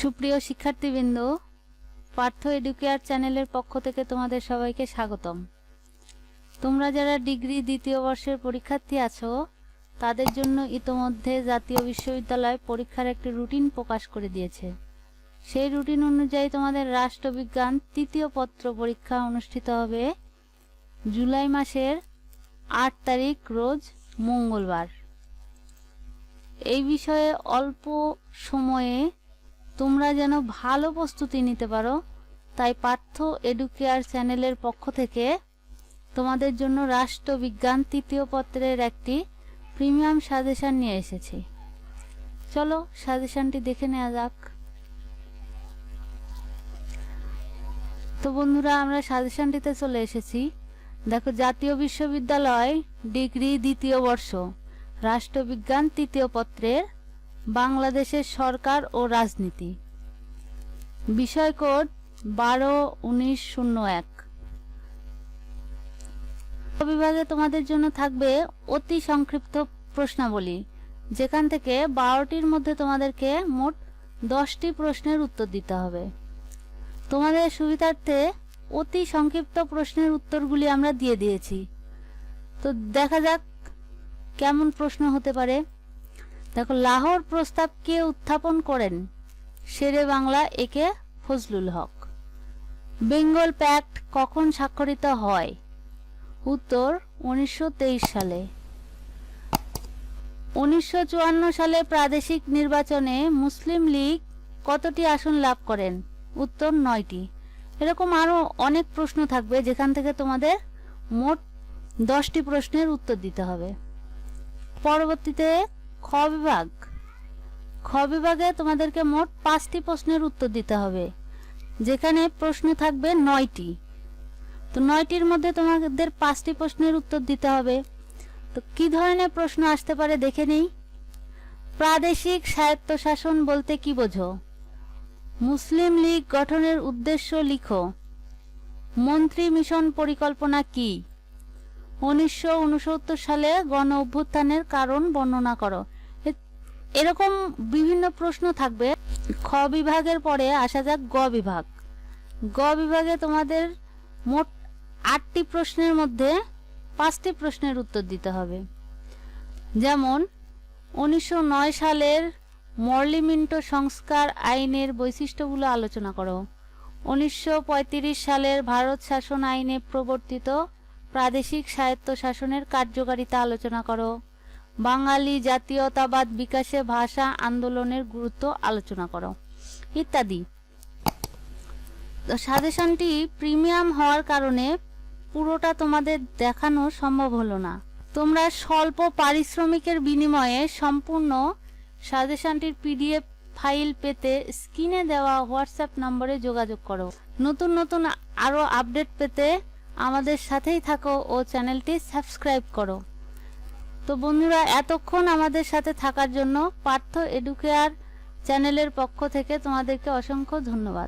সুপ্রিয় শিক্ষার্থীবৃন্দ, পার্থ এডুকেয়ার চ্যানেলের পক্ষ থেকে তোমাদের সবাইকে স্বাগতম। তোমরা যারা ডিগ্রি দ্বিতীয় বর্ষের পরীক্ষার্থী আছো, তাদের জন্য ইতোমধ্যে জাতীয় বিশ্ববিদ্যালয় পরীক্ষার একটি রুটিন প্রকাশ করে দিয়েছে। সেই রুটিন অনুযায়ী তোমাদের রাষ্ট্রবিজ্ঞান তৃতীয় পত্র পরীক্ষা অনুষ্ঠিত হবে জুলাই মাসের আট তারিখ রোজ মঙ্গলবার। এই বিষয়ে অল্প সময়ে তোমরা যেন ভালো প্রস্তুতি নিতে পারো। তাই পার্থ এডুকেয়ার চ্যানেলের পক্ষ থেকে তোমাদের জন্য রাষ্ট্রবিজ্ঞান তৃতীয় পত্রের একটি প্রিমিয়াম সাজেশন নিয়ে এসেছি। চলো সাজেশনটি দেখে নেওয়া যাক। তো বন্ধুরা, আমরা সাজেশনটিতে চলে এসেছি। দেখো, জাতীয় বিশ্ববিদ্যালয় ডিগ্রি দ্বিতীয় বর্ষ, রাষ্ট্রবিজ্ঞান তৃতীয় পত্রের বাংলাদেশের সরকার ও রাজনীতি। বিষয় কোড বারো উনিশ শূন্য এক। বিভাগে তোমাদের জন্য থাকবে অতি সংক্ষিপ্ত প্রশ্নাবলী, যেখান থেকে বারোটির মধ্যে তোমাদেরকে মোট দশটি প্রশ্নের উত্তর দিতে হবে। তোমাদের সুবিধার্থে অতি সংক্ষিপ্ত প্রশ্নের উত্তরগুলি আমরা দিয়ে দিয়েছি। তো দেখা যাক কেমন প্রশ্ন হতে পারে। দেখো, লাহোর প্রস্তাব কে উত্থাপন করেন? শেরে বাংলা একে ফজলুল হক। বেঙ্গল প্যাক্ট কখন স্বাক্ষরিত হয়? উত্তর, উনিশশো তেইশ সালে। উনিশশো সালে প্রাদেশিক নির্বাচনে মুসলিম লীগ কতটি আসন লাভ করেন? উত্তর, নয়টি। এরকম আরও অনেক প্রশ্ন থাকবে, যেখান থেকে তোমাদের মোট দশটি প্রশ্নের উত্তর দিতে হবে। পরবর্তীতে খ বিভাগ। খ বিভাগে তোমাদেরকে মোট পাঁচটি প্রশ্নের উত্তর দিতে হবে, যেখানে প্রশ্ন থাকবে নয়টি। তো নয়টির মধ্যে তোমাদের পাঁচটি প্রশ্নের উত্তর দিতে হবে। তো কি ধরনের প্রশ্ন আসতে পারে দেখে নেই? প্রাদেশিক স্বায়ত্তশাসন বলতে কি বোঝো? মুসলিম লীগ গঠনের উদ্দেশ্য লিখো। মন্ত্রী মিশন পরিকল্পনা কি? উনিশশো উনসত্তর সালে গণ অভ্যুত্থানের কারণ বর্ণনা করো। এরকম বিভিন্ন প্রশ্ন থাকবে। খ বিভাগের পরে আসা যাক গ বিভাগ। গ বিভাগে তোমাদের মোট আটটি প্রশ্নের মধ্যে পাঁচটি প্রশ্নের উত্তর দিতে হবে। যেমন, উনিশশো নয় সালের মর্লিমিন্টো সংস্কার আইনের বৈশিষ্ট্যগুলো আলোচনা করো। উনিশশো পঁয়ত্রিশ সালের ভারত শাসন আইনে প্রবর্তিত প্রাদেশিক স্বায়ত্তশাসনের কার্যকারিতা আলোচনা করো। বাঙালি জাতীয়তাবাদ বিকাশে ভাষা আন্দোলনের গুরুত্ব আলোচনা করো। ইত্যাদি। সাজেশনটি প্রিমিয়াম হওয়ার কারণে পুরোটা তোমাদের দেখানো সম্ভব হলো না। তোমরা স্বল্প পারিশ্রমিকের বিনিময়ে সম্পূর্ণ সাজেশনটির পিডিএফ ফাইল পেতে স্ক্রিনে দেওয়া হোয়াটসঅ্যাপ নম্বরে যোগাযোগ করো। নতুন নতুন আরও আপডেট পেতে আমাদের সাথেই থাকো ও চ্যানেলটি সাবস্ক্রাইব করো। তো বন্ধুরা, এতক্ষণ আমাদের সাথে থাকার জন্য পার্থ এডুকেয়ার চ্যানেলের পক্ষ থেকে তোমাদেরকে অসংখ্য ধন্যবাদ।